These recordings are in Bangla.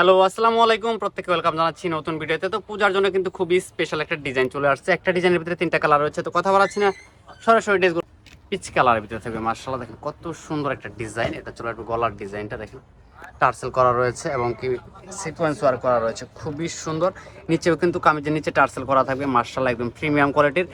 হ্যালো, আসসালামু আলাইকুম। প্রত্যেকে ওয়েলকাম জানাচ্ছি নতুন ভিডিওতে। তো পূজার জন্য কিন্তু খুবই স্পেশাল একটা ডিজাইন চলে আসছে। একটা ডিজাইনের ভিতরে তিনটা কালার রয়েছে, তো কথা বলাচ্ছি না। সরাসরি ড্রেসগুলো পিচ কালারের ভিতরে থাকবে মার্শাল্লাহ দেখেন কত সুন্দর একটা ডিজাইন এটা চলে একটু গলার ডিজাইনটা দেখেন। টার্সেল করা রয়েছে এবং কি সিকোয়েন্স ওয়ার্ক করা রয়েছে। খুবই সুন্দর। নিচেও কিন্তু কামিজের নিচে টার্সেল করা থাকবে মার্শাল্লাহ একদম প্রিমিয়াম কোয়ালিটির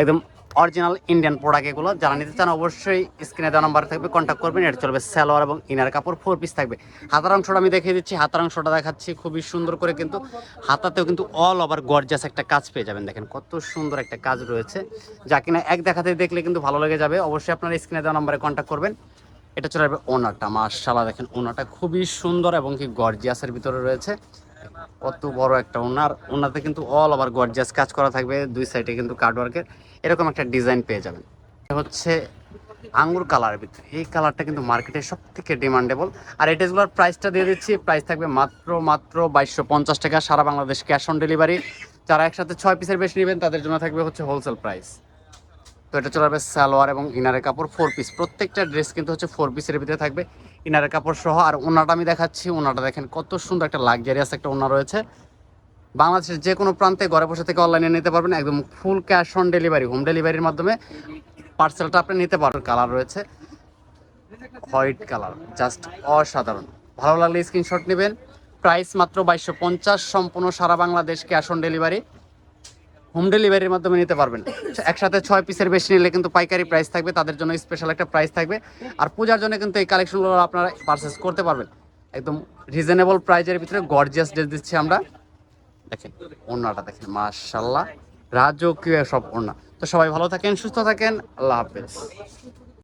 একদম অরিজিনাল ইন্ডিয়ান প্রোডাক্ট এগুলো। যারা নিতে চান অবশ্যই স্ক্রিনে দেওয়া নাম্বার থাকবে কন্ট্যাক্ট করবেন। এটা চলবে সালোয়ার এবং ইনার কাপড় ফোর পিস থাকবে। হাতার অংশটা আমি দেখিয়ে দিচ্ছি। হাতার অংশটা দেখাচ্ছি। খুবই সুন্দর করে কিন্তু হাতাতেও কিন্তু অল ওভার গর্জাস একটা কাজ পেয়ে যাবেন। দেখেন কত সুন্দর একটা কাজ রয়েছে। যা কিনা এক দেখাতে দেখলে কিন্তু ভালো লেগে যাবে। অবশ্যই আপনারা স্ক্রিনে দেওয়া নাম্বারে কন্ট্যাক্ট করবেন। এটা চলে আসবে ওনাটা মার্শাল্লাহ দেখেন ওনাটা খুবই সুন্দর এবং কি গর্জিয়াসের ভিতরে রয়েছে। কত বড় একটা ওনার। ওনাতে কিন্তু অল ওভার গর্জিয়াস কাজ করা থাকবে, দুই সাইডে কিন্তু কার্ডওয়ার্কের এরকম একটা ডিজাইন পেয়ে যাবেন। হচ্ছে আঙ্গুর কালারের ভিতরে। এই কালারটা কিন্তু মার্কেটে সব থেকে ডিমান্ডেবল আর এই ড্রেসগুলোর প্রাইসটা দিয়ে দিচ্ছি। প্রাইস থাকবে মাত্র মাত্র বাইশশো পঞ্চাশ টাকা। সারা বাংলাদেশ ক্যাশ অন ডেলিভারি যারা একসাথে ছয় পিসের বেশি নেবেন, তাদের জন্য থাকবে হচ্ছে হোলসেল প্রাইস তো এটা চলে আসবে সালোয়ার এবং ইনারের কাপড় ফোর পিস প্রত্যেকটা ড্রেস কিন্তু হচ্ছে ফোর পিসের ভিতরে থাকবে ইনারের কাপড় সহ। আর ওনাটা আমি দেখাচ্ছি ওনাটা দেখেন কত সুন্দর একটা লাক্সারিয়াস একটা ওনা রয়েছে। বাংলাদেশের যে কোনো প্রান্তে ঘরে বসে থেকে অনলাইনে নিতে পারবেন, একদম full cash on delivery home ডেলিভারির মাধ্যমে পার্সেলটা আপনি নিতে পারবেন। কালার রয়েছে হোয়াইট কালার জাস্ট অসাধারণ। ভালো লাগলে স্ক্রিনশট নেবেন। প্রাইস মাত্র বাইশশো পঞ্চাশ, সম্পূর্ণ সারা Bangladesh cash on delivery home ডেলিভারির মাধ্যমে নিতে পারবেন। একসাথে ছয় পিসের বেশি নিলে কিন্তু পাইকারি প্রাইস থাকবে, তাদের জন্য স্পেশাল একটা প্রাইস থাকবে। আর পূজার জন্য কিন্তু এই কালেকশনগুলো আপনারা পারচেস করতে পারবেন। একদম রিজনেবল প্রাইজের ভিতরে গর্জিয়াস ড্রেস দিচ্ছি আমরা। দেখেন, ওড়নাটা দেখেন মার্শাল্লাহ রাজকীয় সব ওড়না। তো সবাই ভালো থাকেন, সুস্থ থাকেন, আল্লাহ হাফেজ।